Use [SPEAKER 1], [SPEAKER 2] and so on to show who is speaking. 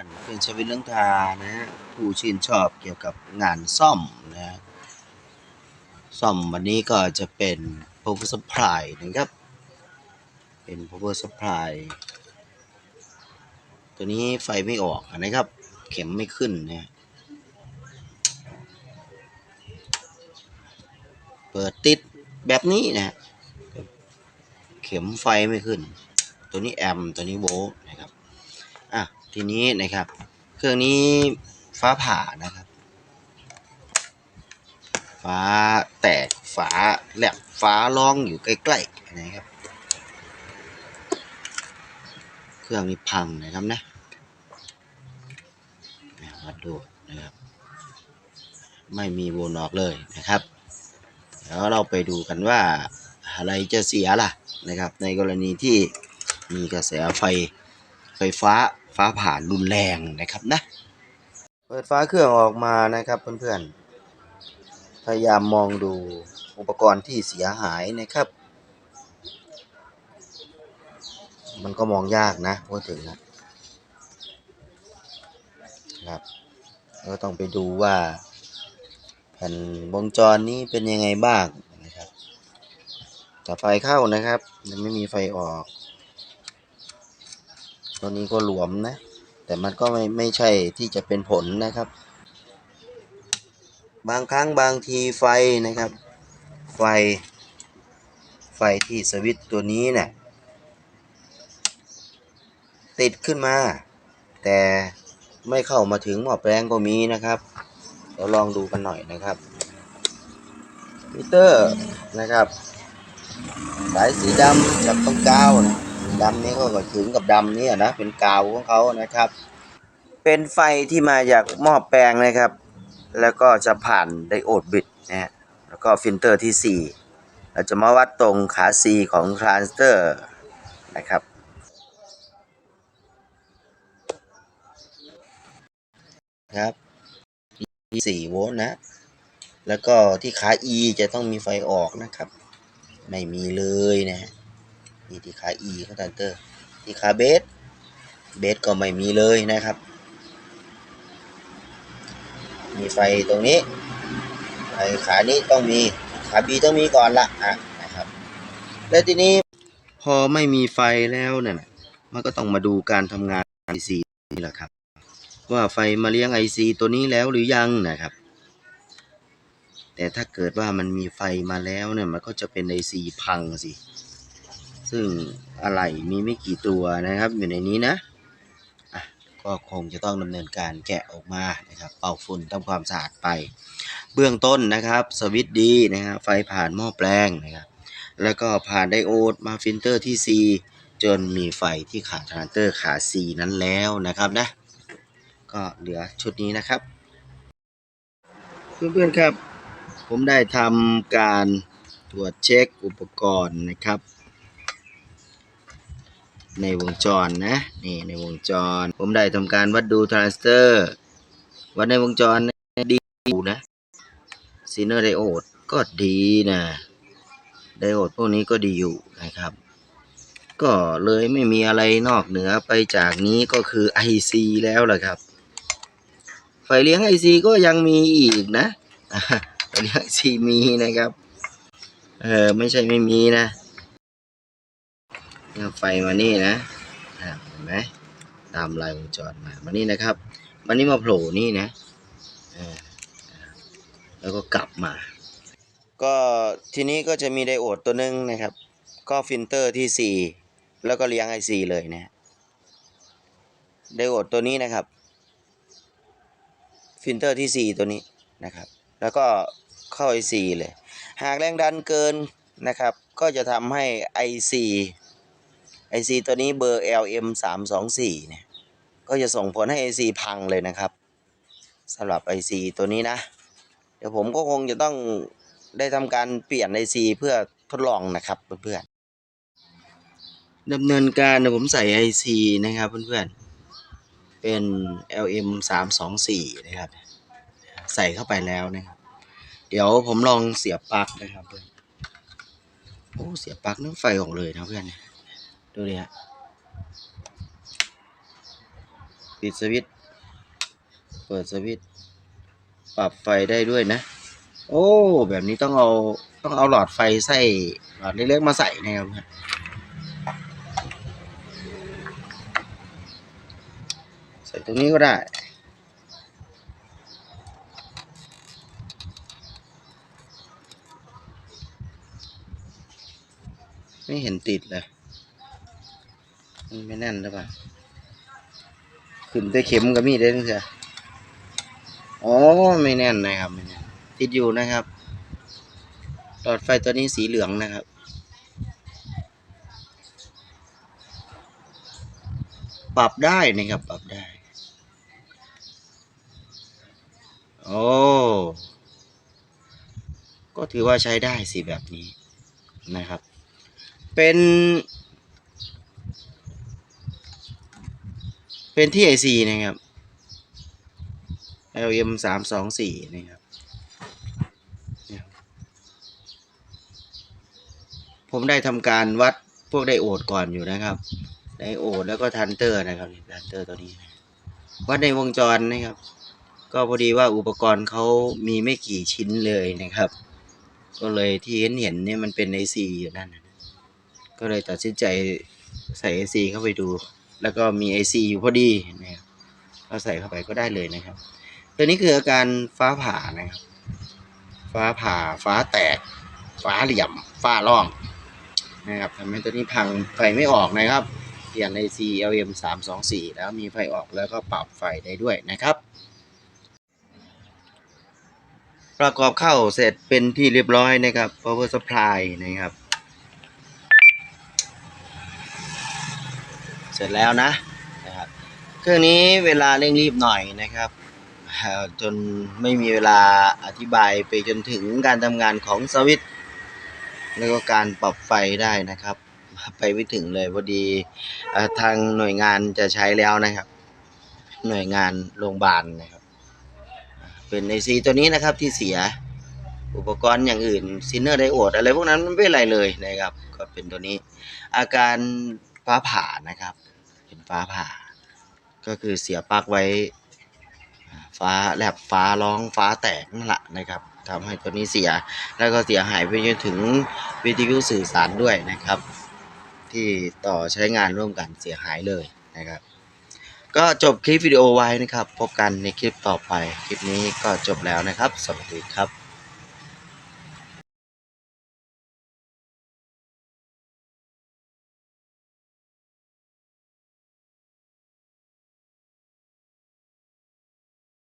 [SPEAKER 1] กันเป็นชีวิตเรื่องทานะฮะผู้ชื่นชอบเกี่ยวกับงานซ่อมนะฮะซ่อมวันนี้ก็จะเป็น power supply นะครับ เป็น power supply ตัวนี้ไฟไม่ออกนะครับ เข็มไม่ขึ้นนะฮะเปิดติดแบบนี้นะฮะเข็มไฟไม่ขึ้น ตัวนี้แอมตัวนี้โวลต์นะครับ ทีนี้นะครับ เครื่องนี้ฟ้าผ่านะครับ ฟ้าแตกฟ้าแหลบฟ้าร้องอยู่ใกล้ๆนะครับ เครื่องนี้พังนะครับนะเนี่ยมาดูนะครับ ไม่มีวนออกเลยนะครับแล้วเราไปดูกันว่าอะไรจะเสียล่ะนะครับ ในกรณีที่มีกระแสไฟไฟฟ้า ฟ้าผ่ารุนแรงนะครับนะ เปิดฟ้าเครื่องออกมานะครับเพื่อนๆ พยายามมองดูอุปกรณ์ที่เสียหายนะครับ มันก็มองยากนะพูดถึงนะครับก็ต้องไปดูว่า แผ่นวงจรนี้เป็นยังไงบ้างนะครับแต่ไฟเข้านะครับยังไม่มีไฟออก ตัวนี้ก็หลวมนะ แต่มันก็ไม่ไม่ใช่ที่จะเป็นผลนะครับ บางครั้งบางทีไฟนะครับ ไฟ ไฟที่สวิตตัวนี้เนะี่ยติดขึ้นมา แต่ไม่เข้ามาถึงหม้อแปลงก็มีนะครับเดี๋ยวลองดูกันหน่อยนะครับมิเตอร์นะครับ สายสีดำจากตรงกาวนะ ดำนี้ก็ถึงกับดำนี่นะเป็นกาวของเขานะครับ เป็นไฟที่มาจากหม้อแปลงนะครับ แล้วก็จะผ่านไดโอดบิดนะฮะแล้วก็ฟิลเตอร์ที่ 4 เราจะมาวัดตรงขา C ของทรานสเตอร์นะครับครับ4โวลต์นะ แล้วก็ที่ขา E จะต้องมีไฟออกนะครับ ไม่มีเลยนะฮะ นี่ที่ขา E ของทรานเตอร์ ที่ขาเบส เบสก็ไม่มีเลยนะครับ มีไฟตรงนี้ ไฟขานี้ต้องมี ขาบีต้องมีก่อนละอะนะครับ แล้วทีนี้พอไม่มีไฟแล้วเนี่ยมันก็ต้องมาดูการทำงาน IC นี่แหละครับ ว่าไฟมาเลี้ยง IC ตัวนี้แล้วหรือยังนะครับ แต่ถ้าเกิดว่ามันมีไฟมาแล้วเนี่ยมันก็จะเป็น IC พังสิ ซึ่งอะไรมีไม่กี่ตัวนะครับ อยู่ในนี้นะก็คงจะต้องดำเนินการแกะออกมานะครับ เป่าฝุ่นทำความสะอาดไป เบื้องต้นนะครับ สวิตช์ดีนะครับไฟผ่านหม้อแปลงนะครับ แล้วก็ผ่านไดโอดมาฟิลเตอร์ที่ C จนมีไฟที่ขาทรานเตอร์ขา C นั้นแล้วนะครับนะ ก็เหลือชุดนี้นะครับ เพื่อนๆครับ ผมได้ทำการตรวจเช็คอุปกรณ์นะครับ ในวงจรนะนี่ในวงจร ผมได้ทำการวัดดูทรานสเตอร์วัดในวงจรดีอยู่นะซีเนอร์ไดโอดก็ดีนะไดโอดพวกนี้ก็ดีอยู่นะครับ ก็เลยไม่มีอะไรนอกเหนือไปจากนี้ก็คือ IC แล้วล่ะครับ ไฟเลี้ยง IC ก็ยังมีอีกนะไฟเลี้ยง IC มีนะครับเออไม่ใช่ไม่มีนะ เนี่ยไฟมานี่นะเห็นไหมตามลายวงจรมามานี่นะครับมานี่มาโผล่นี่นะแล้วก็กลับมา ก็ทีนี้ก็จะมีไดโอดตัวหนึงนะครับ ก็ฟิลเตอร์ที่ 4 แล้วก็เลี้ยง IC เลยนะไดโอดตัวนี้นะครับ ฟิลเตอร์ที่ 4 ตัวนี้นะครับ แล้วก็เข้า IC เลย หากแรงดันเกินนะครับ ก็จะทำให้ IC IC ตัวนี้เบอร์ LM 3 2 4เนี่ย ก็จะส่งผลให้ IC พังเลยนะครับสำหรับ IC ตัวนี้นะ เดี๋ยวผมก็คงจะต้องได้ทำการเปลี่ยน IC เพื่อทดลองนะครับเพื่อนๆดำเนินการผมใส่ IC นะครับเพื่อนๆ เป็น LM 3 2 4นะครับ ใส่เข้าไปแล้วนะครับ เดี๋ยวผมลองเสียบปลั๊กนะครับเพื่อนโอ้เสียบปลั๊กน้ำไฟออกเลยนะเพื่อน ดูดิฮะปิดสวิตช์เปิดสวิตช์ปรับไฟได้ด้วยนะ โอ้ แบบนี้ต้องเอาต้องเอาหลอดไฟใส่หลอดเล็กๆมาใส่นะครับใส่ตรงนี้ก็ได้ไม่เห็นติดเลย มันไม่แน่นหรือเปล่าขึ้นด้วยเข็มกับมีดได้ทั้งเสียอ๋อไม่แน่นนะครับไม่แน่นติดอยู่นะครับ หลอดไฟตัวนี้สีเหลืองนะครับ ปรับได้นะครับ ปรับได้ โอ้ก็ถือว่าใช้ได้สิแบบนี้นะครับ เป็น เป็นที่ IC นะครับ LM สามสองสี่นะครับ ผมได้ทำการวัดพวกไดโอดก่อนอยู่นะครับ ไดโอดแล้วก็ทันเตอร์นะครับทันเตอร์ตัวนี้ วัดในวงจรนะครับ ก็พอดีว่าอุปกรณ์เขามีไม่กี่ชิ้นเลยนะครับ ก็เลยที่เห็นเห็นเนี่ยมันเป็น IC อยู่นั่น ก็เลยตัดสินใจใส่ IC เข้าไปดู แล้วก็มี IC อยู่พอดีนะครับก็ใส่เข้าไปก็ได้เลยนะครับ ตัวนี้คืออาการฟ้าผ่านะครับ ฟ้าผ่าฟ้าแตก ฟ้าเหลี่ยม ฟ้าร่องนะครับทำให้ตัวนี้พังไฟไม่ออกนะครับเปลี่ยน IC LM 3 2 4แล้วมีไฟออกแล้วก็ปรับไฟได้ด้วยนะครับ ประกอบเข้าเสร็จเป็นที่เรียบร้อยนะครับ power supply นะครับ เสร็จแล้วนะนะครับเครื่องนี้เวลาเร่งรีบหน่อยนะครับจนไม่มีเวลาอธิบายไปจนถึงการทำงานของสวิตช์แล้วก็การปรับไฟได้นะครับ ไปไม่ถึงเลยพอดีทางหน่วยงานจะใช้แล้วนะครับ หน่วยงานโรงพยาบาลนะครับ เป็นไอซีตัวนี้นะครับที่เสียอุปกรณ์อย่างอื่นซินเนอร์ไดโอดอะไรพวกนั้นมันไม่เป็นไรเลยนะครับ ก็เป็นตัวนี้ อาการ ฟ้าผ่านะครับ เป็นฟ้าผ่า ก็คือเสียปลั๊กไว้ ฟ้าแลบฟ้าร้องฟ้าแตกนั่นแหละนะครับทำให้ตัวนี้เสียแล้วก็เสียหายไปจนถึงวิทยุสื่อสารด้วยนะครับ ที่ต่อใช้งานร่วมกันเสียหายเลยนะครับ ก็จบคลิปวิดีโอไว้นะครับ พบกันในคลิปต่อไป คลิปนี้ก็จบแล้วนะครับ สวัสดีครับ